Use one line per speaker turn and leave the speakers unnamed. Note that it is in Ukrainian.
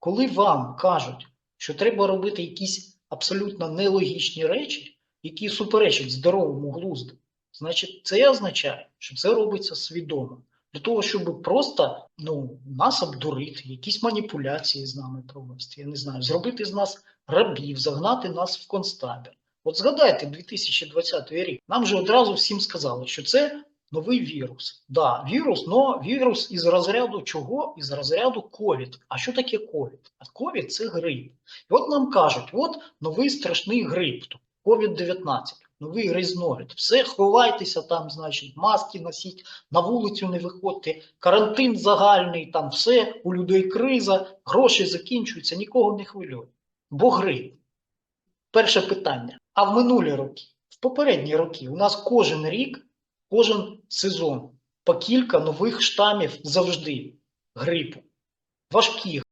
коли вам кажуть, що треба робити якісь абсолютно нелогічні речі, які суперечать здоровому глузду, значить це означає, що це робиться свідомо. Для того, щоб просто ну, нас обдурити, якісь маніпуляції з нами провести, я не знаю, зробити з нас рабів, загнати нас в концтабір. От згадайте 2020 рік. Нам же одразу всім сказали, що це новий вірус. Да, вірус, но вірус із розряду чого? Із розряду ковід. А що таке ковід? А ковід це грип. І от нам кажуть, от новий страшний грип, ковід-19, новий різновид. Все, ховайтеся там, значить, маски носіть, на вулицю не виходьте, карантин загальний, там все, у людей криза, гроші закінчуються, нікого не хвилює. Бо грип. Перше питання. А в минулі роки, в попередні роки, у нас кожен рік, кожен сезон. По кілька нових штамів завжди. Грипу. Важкі